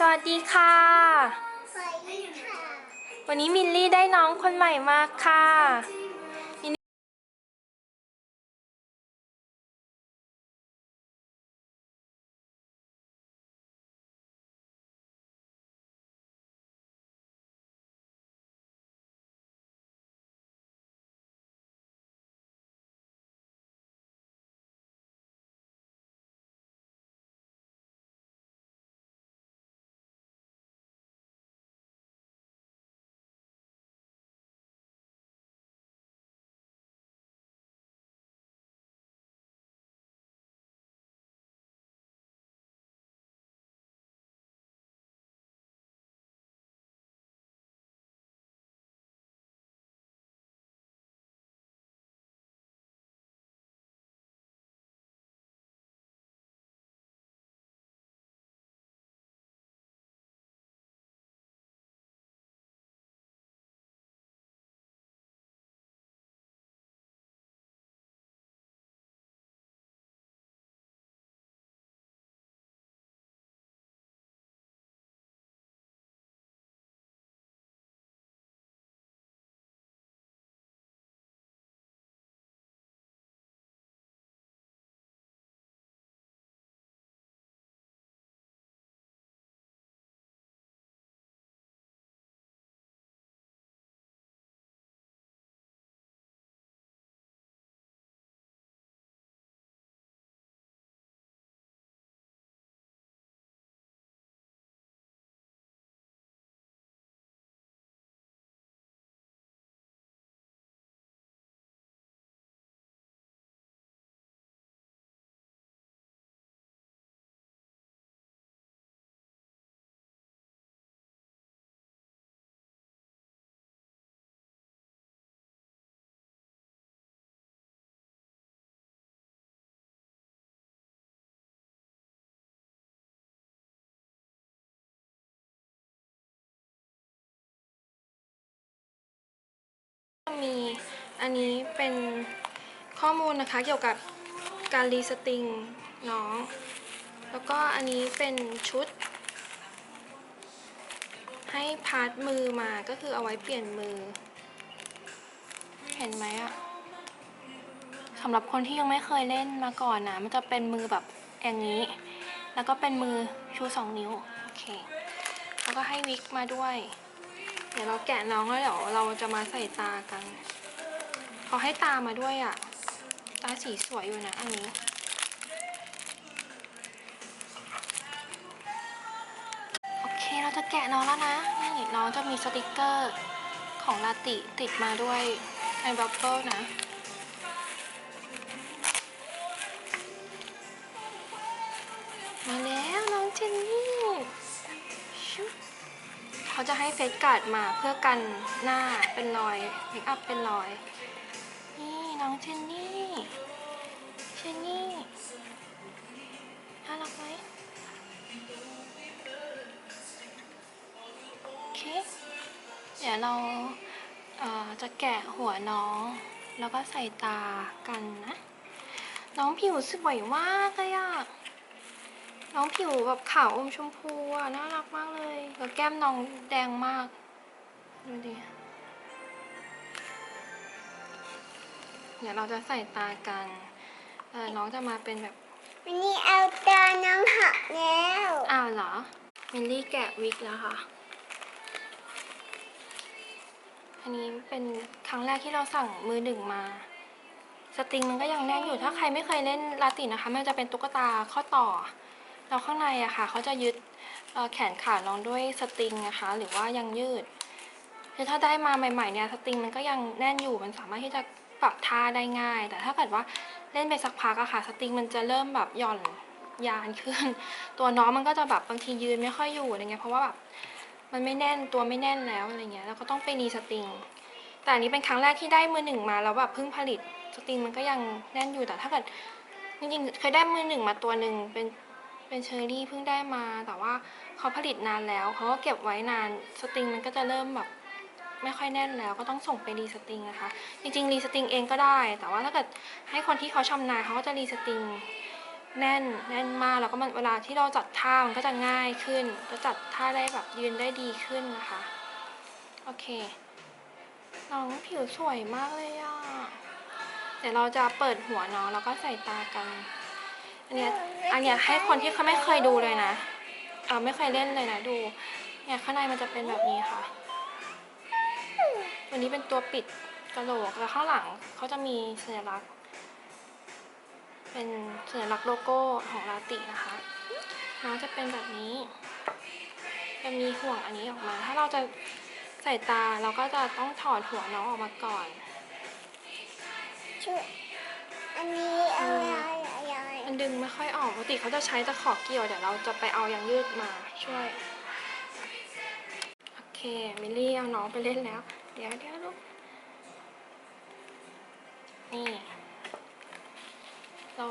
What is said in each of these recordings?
สวัสดีค่ะสวัสดีค่ะ วันนี้มิลลี่ได้น้องคนใหม่มาค่ะ มีอันนี้เป็นข้อมูลนะคะเกี่ยวกับการรีสติงน้อง แล้วก็อันนี้เป็นชุด ให้พาร์ทมือมาก็คือเอาไว้เปลี่ยนมือ เห็นไหมอะสำหรับคนที่ยังไม่เคยเล่นมาก่อนนะมันจะเป็นมือแบบอย่างนี้ แล้วก็เป็นมือชูสองนิ้ว โอเค แล้วก็ให้วิกมาด้วย เดี๋ยวเราแกะน้องแล้วเดี๋ยวเราจะมาใส่ตากันเขาให้ตามาด้วยอะ่ะ ตาสีสวยอยู่นะอันนี้โอเคเราจะแกะน้องแล้วนะนี่น้องจะมีสติกเกอร์ของลาติติดมาด้วยในบับเบิลนะมาแล้วน้องเจนนี่ เขาจะให้เฟซการ์ดมาเพื่อกันหน้าเป็นรอยเมคอัพเป็นรอย นี่น้องเจนนี่เจนนี่น่ารักไหมโอเค เดี๋ยวเราเอ่อจะแกะหัวน้อง แล้วก็ใส่ตากันนะ น้องผิวสวยมากเลยอะ น้องผิวแบบขาวอมชมพูอะ น่ารักมากเลยแล้วแก้มน้องแดงมาก ดูดิ เดี๋ยวเราจะใส่ตากันเออน้องจะมาเป็นแบบ วันนี้เอาตาน้องหักแล้วอ้าวเหรอ มิลลี่แกะวิกแล้วค่ะ อันนี้เป็นครั้งแรกที่เราสั่งมือหนึ่งมาสตริงมันก็ยังแน่นอยู่ถ้าใครไม่เคยเล่นลาตินนะคะ มันจะเป็นตุ๊กตาข้อต่อ แล้วข้างในอะค่ะเขาจะยึดแขนขาน้องด้วยสตริงนะคะ หรือว่ายังยืดคือถ้าได้มาใหม่ๆเนี่ยสตริงมันก็ยังแน่นอยู่มันสามารถที่จะปรับท่าได้ง่าย แต่ถ้าเกิดว่าเล่นไปสักพักอะค่ะ สตริงมันจะเริ่มแบบหย่อนยานขึ้น ตัวน้องมันก็จะแบบบางทียืนไม่ค่อยอยู่อะไรเงี้ยเพราะว่าแบบมันไม่แน่นตัวไม่แน่นแล้วอะไรเงี้ยแล้วก็ต้องไปรีสตริงแต่อันนี้เป็นครั้งแรกที่ได้มือหนึ่งมาแล้วแบบเพิ่งผลิตสตริงมันก็ยังแน่นอยู่แต่ถ้าเกิดจริงๆเคยได้มือหนึ่งมาตัวหนึ่งเป็น เป็นเชอรี่เพิ่งได้มา แต่ว่าเขาผลิตนานแล้วเขาก็เก็บไว้นานสตริงมันก็จะเริ่มแบบไม่ค่อยแน่นแล้วก็ต้องส่งไปรีสตริงนะคะ จริงๆรีสตริงเองก็ได้ แต่ว่าถ้าเกิดให้คนที่เขาชำนาญเขาก็จะรีสตริงแน่นแน่นมากแล้วก็มันเวลาที่เราจัดท่ามันก็จะง่ายขึ้นจะจัดท่าได้แบบยืนได้ดีขึ้นนะคะโอเคน้องผิวสวยมากเลยอะเดี๋ยวเราจะเปิดหัวน้องแล้วก็ใส่ตากัน อันเนี้ยอันเนี้ยให้คนที่เขาไม่เคยดูเลยนะเออไม่เคยเล่นเลยนะดูเนี่ยข้างในมันจะเป็นแบบนี้ค่ะ ตัวนี้เป็นตัวปิดกระโหลกแล้วข้างหลังเขาจะมีสัญลักษณ์ เป็นสัญลักษณ์โลโก้ของลาตินะคะน้องจะเป็นแบบนี้จะมีห่วงอันนี้ออกมา ถ้าเราจะใส่ตาเราก็จะต้องถอดหัวน้องออกมาก่อนชุดอันนี้อะไรอะไรมัน ดึงไม่ค่อยออกปกติเขาจะใช้ตะขอเกี่ยวเดี๋ยวเราจะไปเอายางยืดมาช่วย โอเคมิลลี่เอาน้องไปเล่นแล้ว เดี๋ยวเดี๋ยวลูก นี่ เรา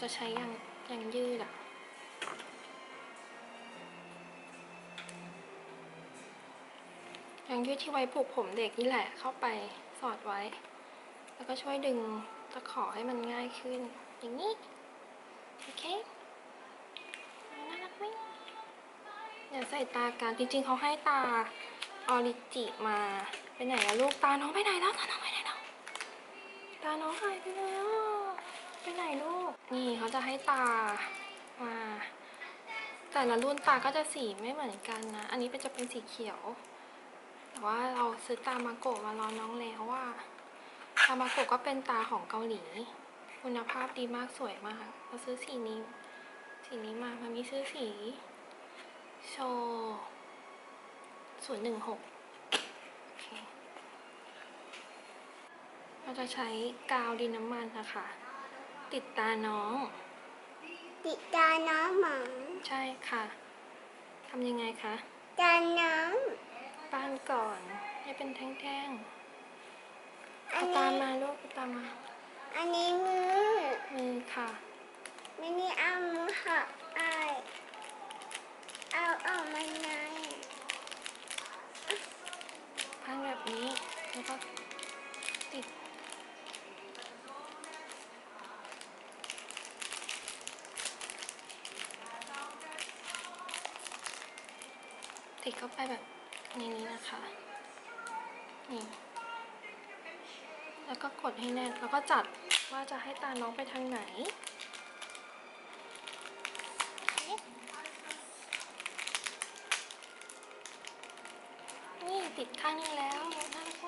จะใช้ยางยางยืดอะยางยืดที่ไว้ผูกผมเด็กนี่แหละเข้าไปสอดไว้ แล้วก็ช่วยดึงตะขอให้มันง่ายขึ้นอย่างนี้ โอเคน่ารักไหมเดี๋ยวใส่ตากันจริงๆเขาให้ตาออริจิมาไปไหนอะลูกตาน้องไปไหนแล้วตาน้องไปไหนแล้วตาน้องหายไปแล้วไปไหนลูกนี่เขาจะให้ตามาแต่ละรุ่นตาก็จะสีไม่เหมือนกันนะ อันนี้เป็นจะเป็นสีเขียว แต่ว่าเราซื้อตามาโกะมารอน้องแล้วว่าตามาโกะก็เป็นตาของเกาหลี คุณภาพดีมากสวยมากเราซื้อสีนี้ สีนี้มามันมีซื้อสี โชศูนย์หนึ่งหกโอเคเราจะใช้กาวดินน้ำมันนะคะ ติดตาน้อง ติดตาน้องหมองใช่ค่ะทำยังไงคะตาน้องป้านก่อนให้เป็นแท่งๆอัเอานตามนี้มาลูกเอาตามมา อันนี้มือมือค่ะไม่นี่เอามือหักไอเอาออกมาไงพันแบบนี้แล้วก็ติดติดเข้าไปแบบในนี้นะคะ นี่ แล้วก็กดให้แน่น แล้วก็จัด ว่าจะให้ตาน้องไปทางไหน นี่ติดข้างนี้แล้วน่ารักไหม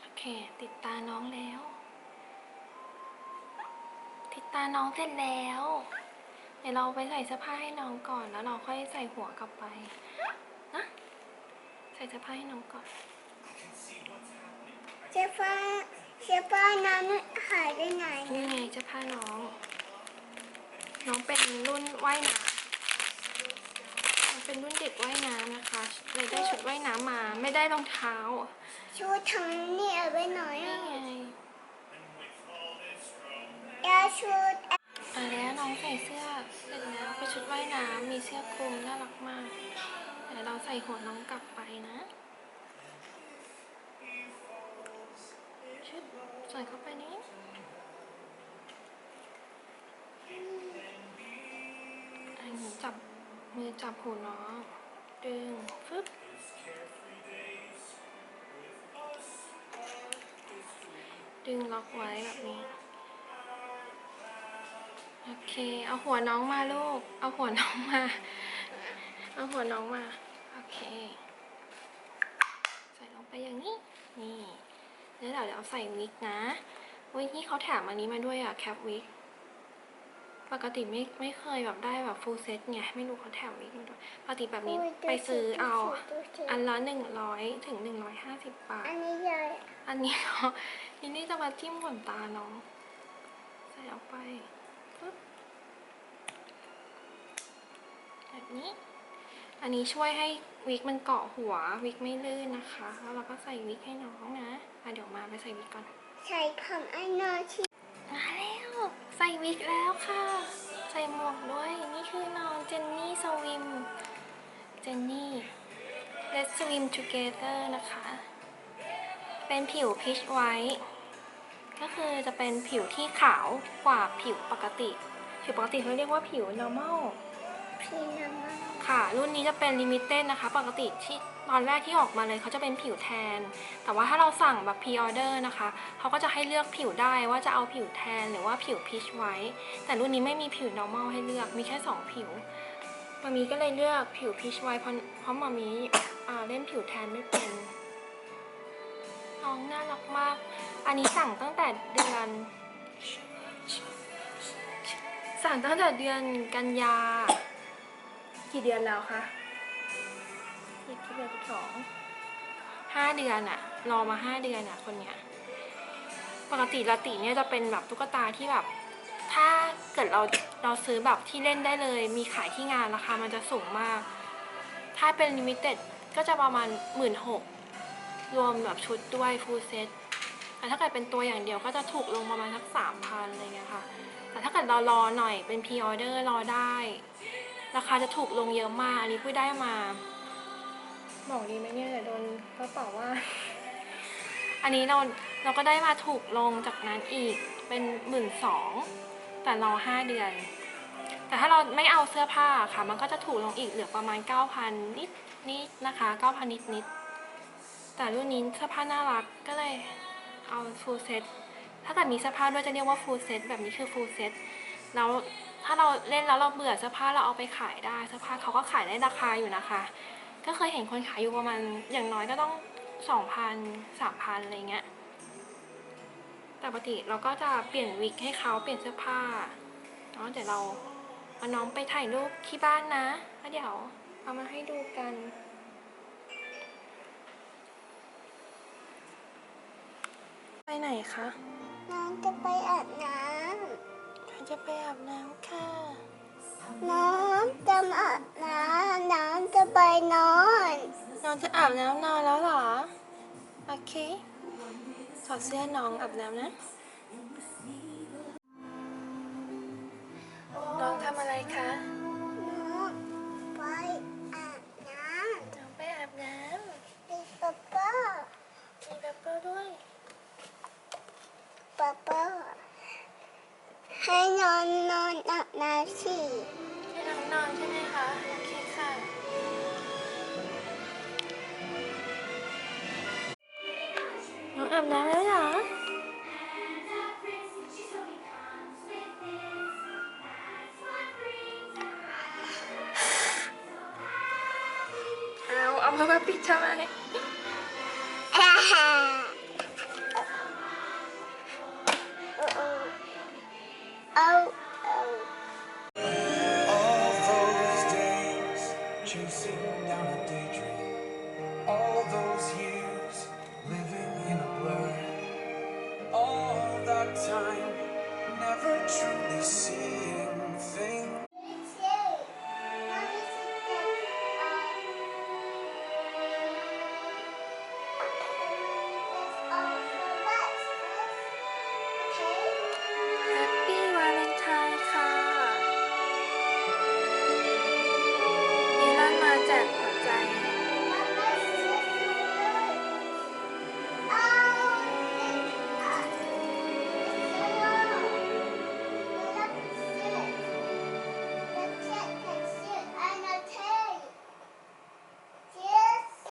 โอเค ติดตาน้องแล้ว ติดตาน้องเสร็จแล้ว ดี๋ยวเราไปใส่เสื้อผ้าให้น้องก่อนแล้วเราค่อยใส่หัวกลับไปนะใส่เสื้อผ้าให้น้องก่อนเสื้อผ้าเสื้อผ้าน้องหายไปไหนนี่ไงเสื้อผ้าน้อง น้องเป็นรุ่นว่ายน้ำน้องเป็นรุ่นเด็กว่ายน้ำนะคะเลยได้ชุดว่ายน้ำมาไม่ได้รองเท้าชุดทำนี่เอาไปหน่อยนี่ไงยาชุดมาแล้วน้องใส่เสื้อเส ร็จแล้วเป็นชุดว่ายน้ำมีเสื้อคลุมน่ารักมากเดี๋ยวเราใส่หัวน้องกลับไปนะชุดใส่เข้าไปนี้อันนี้จับมือจับหูน้องดึงฟึบดึงล็อกไว้แบบนี้ เค เอาหัวน้องมาลูก เอาหัวน้องมา เอาหัวน้องมา โอเค ใส่ลงไปอย่างนี้ นี่ แล้วเดี๋ยวเราใส่วิกนะวิกนี่เขาแถมอันนี้มาด้วยอะแคปวิก ปกติไม่ไม่เคยแบบได้แบบฟูลเซตไง ไม่รู้เขาแถมวิกมาด้วยปกติแบบนี้ไปซื้อเอา อันละหนึ่งร้อยถึงหนึ่งร้อยห้าสิบบาท อันนี้เลยอันนี้เขาทีนี่จะมาจิ้มขนตาน้อง ใส่ออกไปปึ๊บแบบ นี้ อันนี้ช่วยให้วิกมันเกาะหัววิกไม่ลื่นนะคะ แล้วเราก็ใส่วิกให้น้องนะอะเดี๋ยวมาไปใส่วิกก่อน ใส่ของอันนอที่มาแล้ว ใส่วิกแล้วค่ะ ใส่หมวกด้วย นี่คือน้องเจนนี่สวิม เจนนี่น Let's swim together นะคะ เป็นผิวพีชไวท์ก็คือจะเป็นผิวที่ขาวกว่าผิวปกติ ผิวปกติเขาเรียกว่าผิว normal พี่น้ำมัน ค่ะ รุ่นนี้จะเป็น limited นะคะ ปกติที่ตอนแรกที่ออกมาเลยเขาจะเป็นผิวแทน แต่ว่าถ้าเราสั่งแบบ pre order นะคะ เขาก็จะให้เลือกผิวได้ว่าจะเอาผิวแทนหรือว่าผิว peach white แต่รุ่นนี้ไม่มีผิว normal ให้เลือก มีแค่ 2 ผิวมามีก็เลยเลือกผิว peach white เพราะเพราะมามีอ่าเล่นผิวแทนไม่เป็น น้องน่ารักมาก อันนี้สั่งตั้งแต่เดือน สั่งตั้งแต่เดือนกันยา กี่เดือนแล้วคะอีกกี่เดือนสิบสองห้าเดือนอะรอมาห้าเดือนอะคนเนี้ยปกติลาติเนี่ยจะเป็นแบบตุ๊กตาที่แบบ ถ้าเกิดเราเราซื้อแบบที่เล่นได้เลย มีขายที่งานราคามันจะสูงมาก ถ้าเป็นลิมิเต็ดก็จะประมาณหมื่นหกรวมแบบชุดด้วยฟูลเซ็ตแต่ถ้าเกิดเป็นตัวอย่างเดียวก็จะถูกลงประมาณสักสามพันอะไรเงี้ยค่ะ แต่ถ้าเกิดเรารอหน่อยเป็นพ r ออเดอร์รอได้ ราคาจะถูกลงเยอะมากอันนี้พูดได้มา บอกดีไหมเนี่ยเดี๋ยวโดนก็ตอบว่า อันนี้เราเราก็ได้มาถูกลงจากนั้นอีกเป็นหมื่นสองแต่รอห้าเดือน แต่ถ้าเราไม่เอาเสื้อผ้าค่ะ มันก็จะถูกลงอีกเหลือประมาณเก้าพันนิดนิดนะคะเก้าพันนิดนิดแต่รุ่นนี้เสื้อผ้าน่ารักก็เลยเอาฟูลเซ็ตถ้าเกิดมีเสื้อผ้าด้วยจะเรียกว่าฟูลเซ็ตแบบนี้คือฟูลเซ็ตแล้ว ถ้าเราเล่นแล้วเราเบื่อเสื้อผ้าเราเอาไปขายได้เสื้อผ้าเขาก็ขายได้ราคาอยู่นะคะ ก็เคยเห็นคนขายอยู่ประมาณอย่างน้อยก็ต้องสองพันสามพันอะไรเงี้ยแต่ปกติเราก็จะเปลี่ยนวิกให้เขาเปลี่ยนเสื้อผ้าเนาะเดี๋ยวเราเอาน้องไปถ่ายรูปที่บ้านนะแล้วเดี๋ยวเอามาให้ดูกัน ไปไหนคะ น้องจะไปอาบน้เรา จะไปอาบน้ำค่ะำน้องจะอาบน้ำน้องจะไปนอน น้องจะอาบน้ำนอนแล้วเหรอ โอเคถอดเสื้อน้องอาบน้ำนะ น้องทำอะไรคะ น้องไปอาบน้น้องไปอาบน้ำมีป๊าป๊าำมีแบปเปิลด้วย ป๊าป๊า ให้นอนนอนอาบน้ำสิให้น้องนอนใช่ไหมคะ โอเคค่ะ น้องอาบน้ำแล้วเหรอ เอาเอามาปิดทำไม All those days chasing